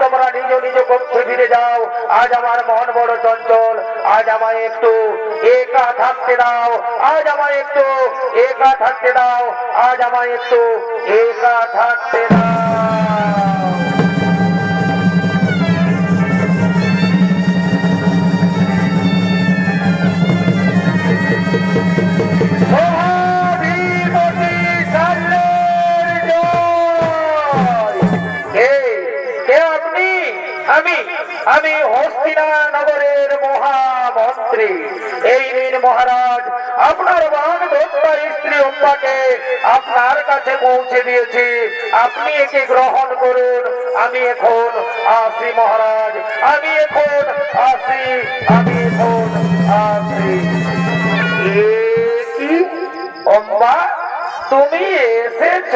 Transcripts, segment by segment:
তোমরা নিজ নিজ কক্ষে ফিরে যাও। আজ আমার মন বড় চঞ্চল। আজ আমায় একটু একা থাকতে দাও। আজ আমায় একটু একা থাকতে দাও। আজ আমায় একটু একা থাকতে দাও। আপনার কাছে পৌঁছে দিয়েছি। আপনি একে গ্রহণ করুন। আমি এখন আসি মহারাজ। আমি এখন আসি। আমি এখন আসি। অম্মা, তুমি এসেছ?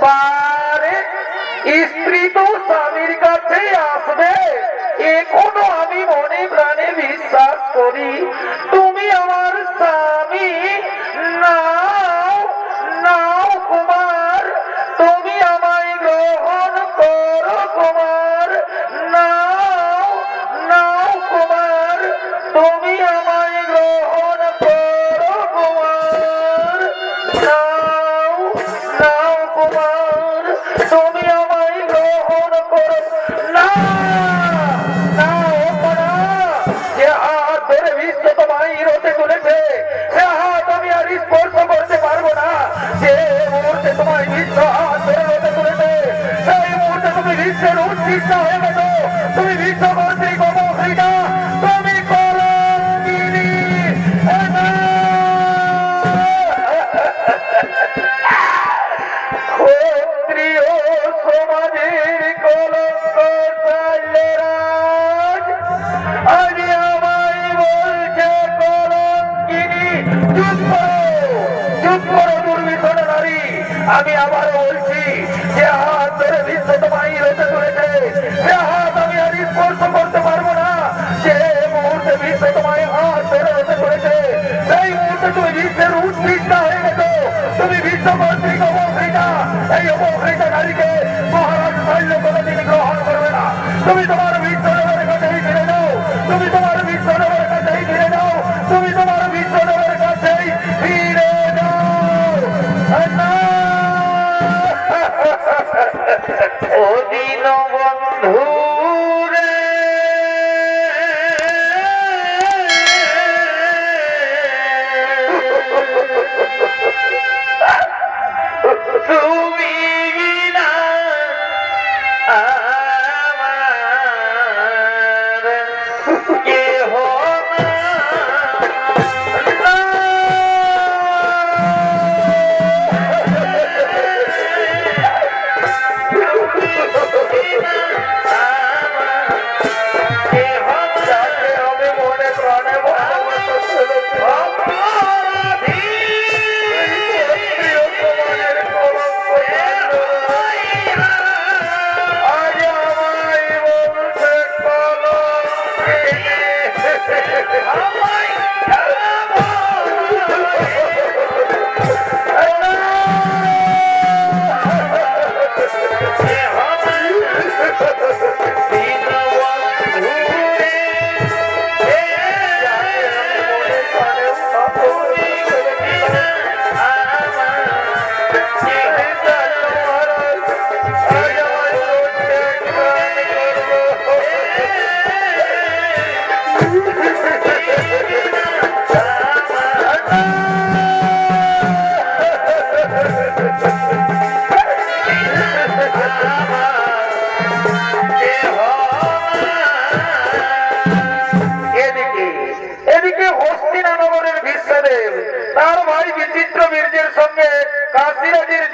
বারে, স্ত্রী তো স্বামীর কাছে আসবে। এখনও আমি মনে প্রাণে বিশ্বাস করি। তুমি আমার স্বামী না।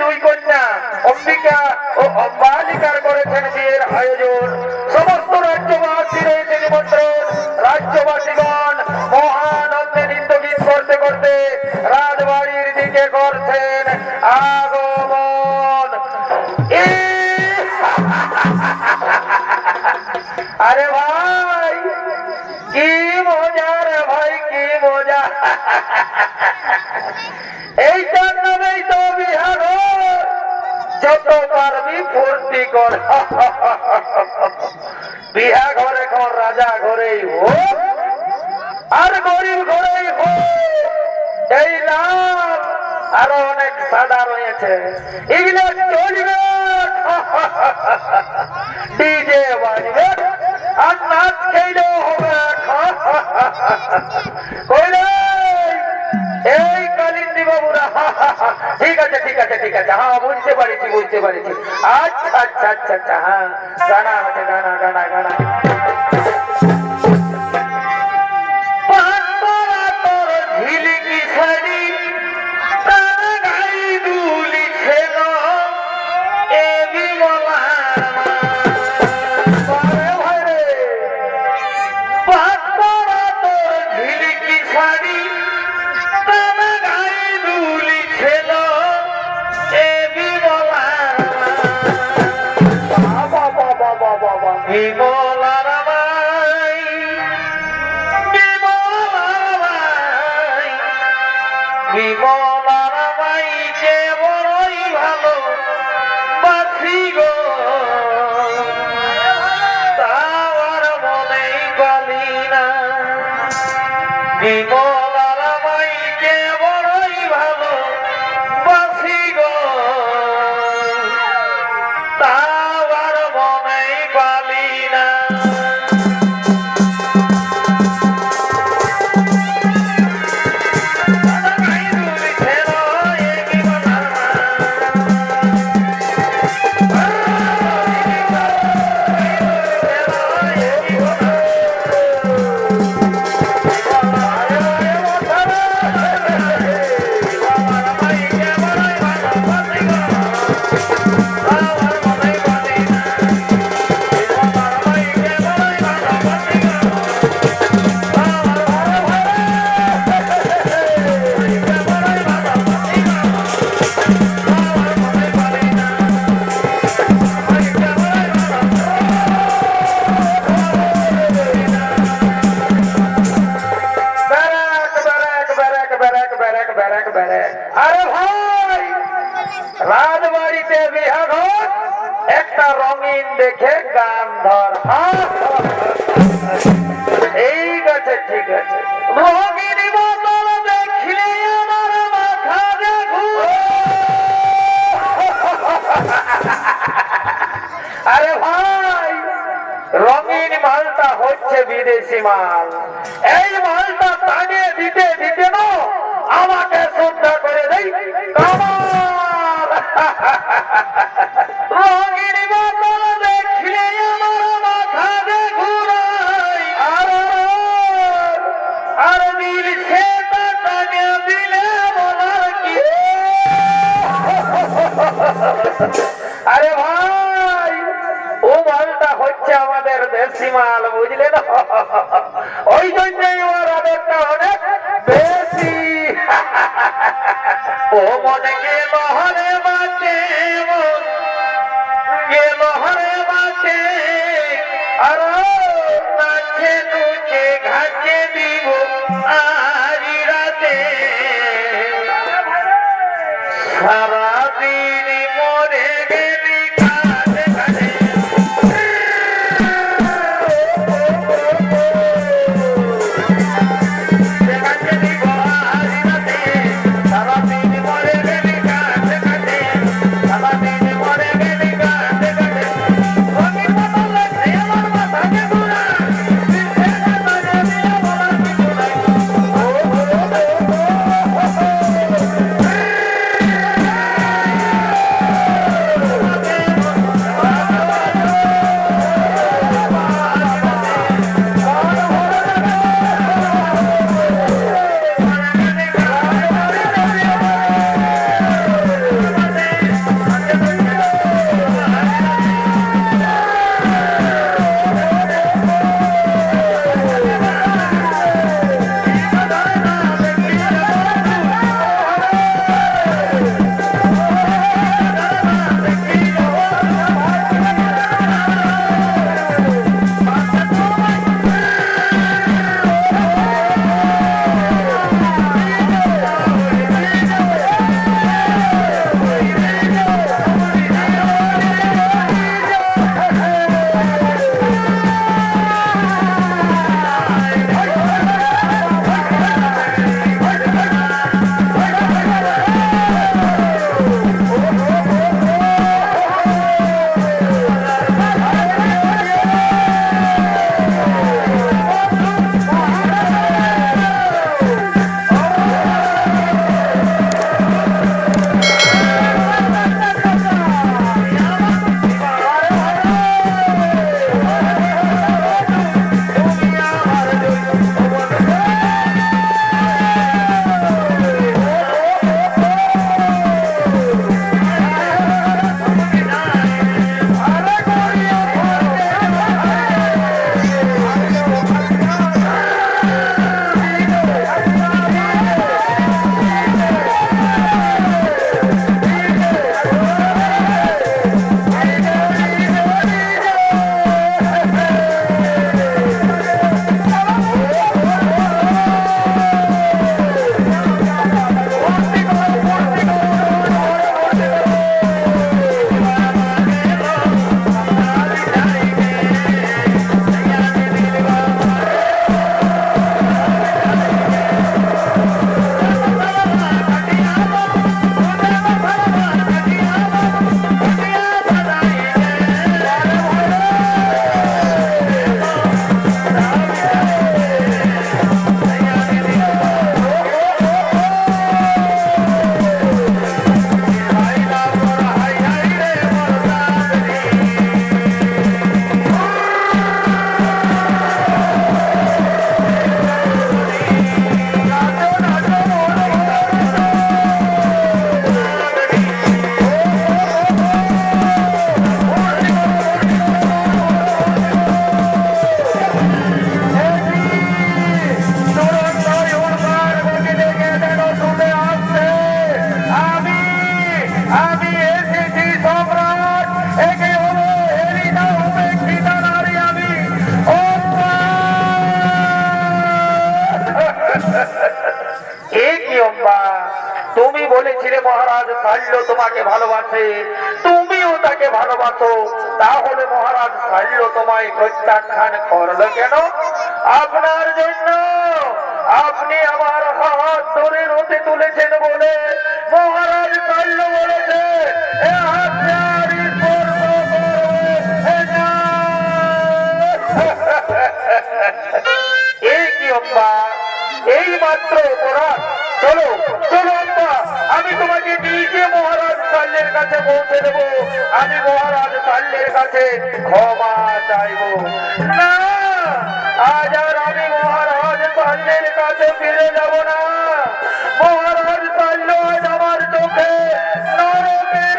দুই কন্যা, অম্বিকা ও অম্বালিকার করেছেন বিয়ের আয়োজন। সমস্ত রাজ্যবাসীর হয়েছে নিমন্ত্রণ। রাজ্যবাসীগণ মহানন্দে নৃত্য গীত করতে করতে রাজবাড়ির দিকে করছেন আগমন। বিহা ঘরে কর রাজা ঘরেই হোক, আর গরিব ঘরেই হোক, এই লাল আরও অনেক সাদা রয়েছে। এগুলো চলবে। ডিজে বাজবে। আর নাচ খেলেও হবে কইলে এই ঠিক আছে ঠিক আছে ঠিক আছে। হ্যাঁ বুঝতে পারেছি বুঝতে পারেছি। আচ্ছা আচ্ছা আচ্ছা আচ্ছা হ্যাঁ। গানা আছে, গানা গানা গানা। Be more. মাল এই মালটা টানিয়ে দিতে দিতে না আমাকে শ্রদ্ধা করে দেই। মাল বুঝলে ওই জন্যই ওর আদরটা অনেক বেশি। ও মনে কে মহলে বাঁচে ভালোবাসে তুমিও তাকে ভালোবাসো। তাহলে মহারাজ শাল্য তোমায় প্রত্যাখ্যান করল কেন? আপনার জন্য আপনি আমার হাত ধরে রথে তুলেছেন বলে মহারাজ শাল্য বলেছে। এ হাত। এই কি অব্বা? এই মাত্র অপরাধ। চলো চলো আমি তোমাকে নিজে মহারাজ শাল্যের কাছে পৌঁছে দেব। আমি মহারাজ তাল্লের কাছে ক্ষমা চাইব। না, আজ আর আমি মহারাজ তাল্লের কাছে ফিরে যাব না। মহারাজ আজ আমার চোখে নরকের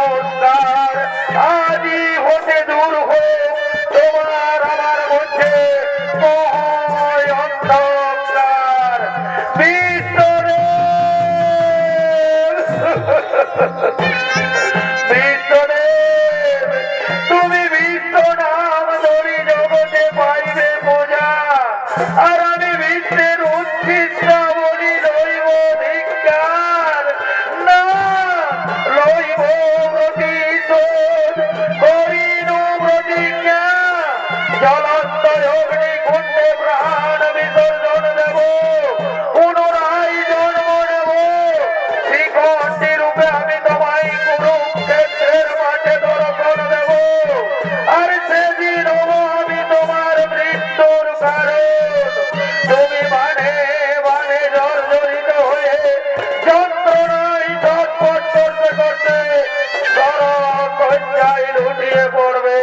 অগ্নি কুণ্ডে প্রাণ বিসর্জন দেব। পুনরায় মানে মানে জর্জরিত হয়ে যন্ত্রণায় ছটফট করতে করতে কঞ্চায় লুটিয়ে পড়বে।